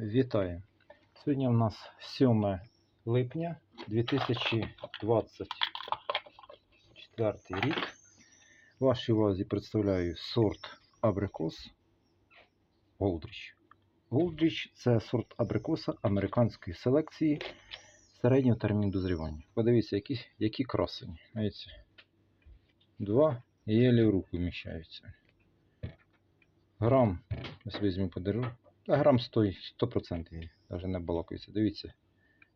Вітаю! Сьогодні у нас 7 липня 2024 рік. Вашій увазі представляю сорт абрикос Голдріч. Голдріч це сорт абрикоса американської селекції середнього терміну дозрівання. Подивіться, які, які красені. Дивіться. Два єлі в руку вміщаються. Грам, ось візьму подержу. Та грам 100, 100% навіть не балакається. Дивіться,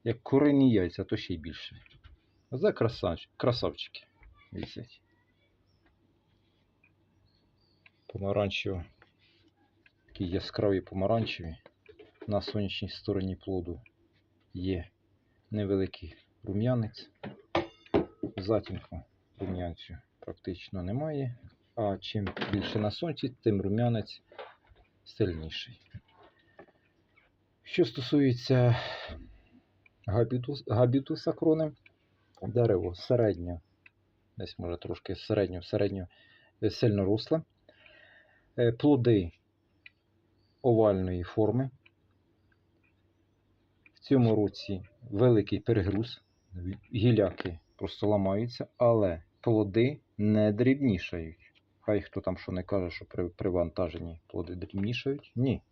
як курині яйця, то ще й більше. Оце красавчики. красавчики. Вісять. Помаранчево. Такі яскраві помаранчеві. На сонячній стороні плоду є невеликий рум'янець. Затінку рум'янцю практично немає. А чим більше на сонці, тим рум'янець сильніший. Що стосується габітус, габітуса крони, дерево середньо, десь може трошки середньо, середньо е, сильно росле. Е, Плоди овальної форми. В цьому році великий перегруз, гіляки просто ламаються, але плоди не дрібнішають. Хай хто там що не каже, що при привантаженні плоди дрібнішають. Ні.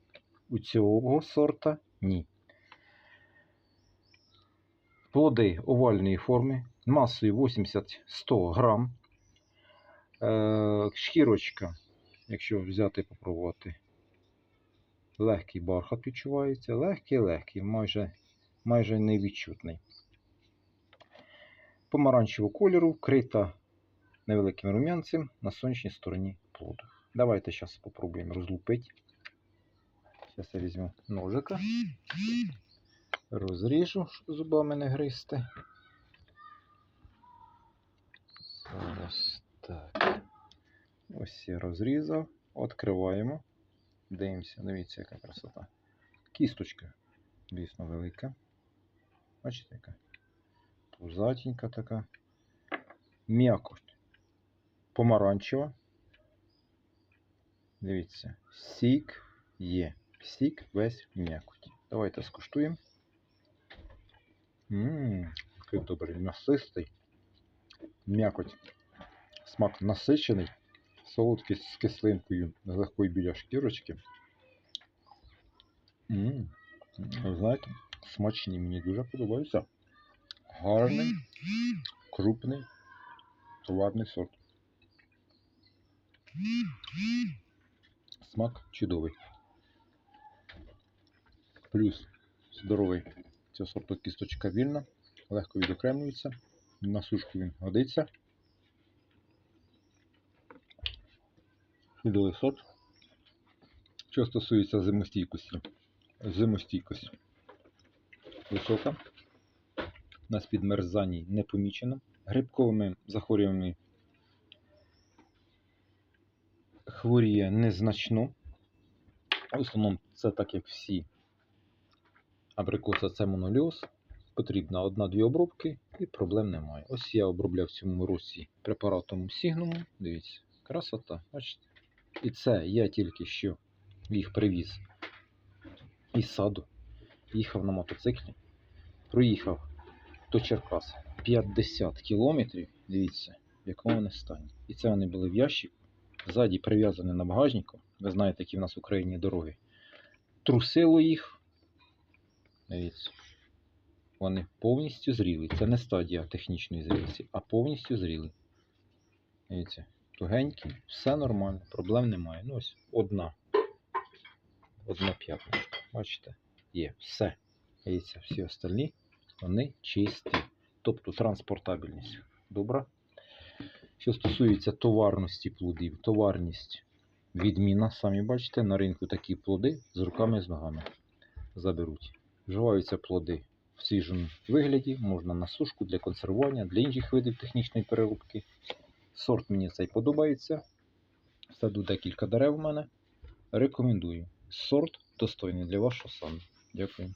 У цього сорта ні. Плоди овальної форми, масою 80-100 грам. Е, шкірочка, якщо взяти попробувати, легкий бархат відчувається. Легкий-легкий, майже, майже невідчутний. Помаранчевого кольору, вкрита невеликим рум'янцем на сонячній стороні плоду. Давайте зараз спробуємо розлупити. Зараз я візьму ножика, розріжу, щоб зубами не гризти. Зараз так. Ось я розрізав. Відкриваємо. Дивимося, дивіться, яка красота. Кісточка, дійсно велика. Бачите, яка? Пузатенька така. М'якоть. Помаранчева. Дивіться, сік є. Сік весь в м'якоті. Давайте скуштуємо. Ммм, який добрий, насистий. М'якоть. Смак насичений. Солодкий з кислинкою з легкої біля шкірочки. Ммм, знаєте, смачні мені дуже подобаються. Гарний, крупний, товарний сорт. Смак чудовий. Плюс здоровий. Цього сорту кісточка вільна, легко відокремлюється. На сушку він годиться. Чудовий сорт. Що стосується зимостійкості. Зимостійкость висока. На підмерзанні не помічено. Грибковими захворюваннями хворіє незначно. В основному це так як всі абрикоса це моноліоз. Потрібна одна-дві обробки і проблем немає. Ось я обробляв в цьому році препаратом Signum. Дивіться, красота, бачите? І це я тільки що їх привіз із саду. Їхав на мотоциклі, проїхав до Черкас 50 кілометрів. Дивіться, в якому вони стані. І це вони були в ящику. Ззаді прив'язані на багажнику. Ви знаєте, які в нас в Україні дороги. Трусило їх. Дивіться. Вони повністю зріли. Це не стадія технічної зрілості, а повністю зріли. Дивіться, тугенькі, все нормально, проблем немає. Ну ось одна. Одна п'ятничка. Бачите? Є, все. Дивіться, всі остальні, вони чисті. Тобто транспортабельність. Добре? Що стосується товарності плодів, товарність відміна, самі бачите, на ринку такі плоди з руками і з ногами заберуть. Вживаються плоди в свіжому вигляді, можна на сушку для консервування, для інших видів технічної переробки. Сорт мені цей подобається. Саду декілька дерев у мене. Рекомендую. Сорт достойний для вашого саду. Дякую.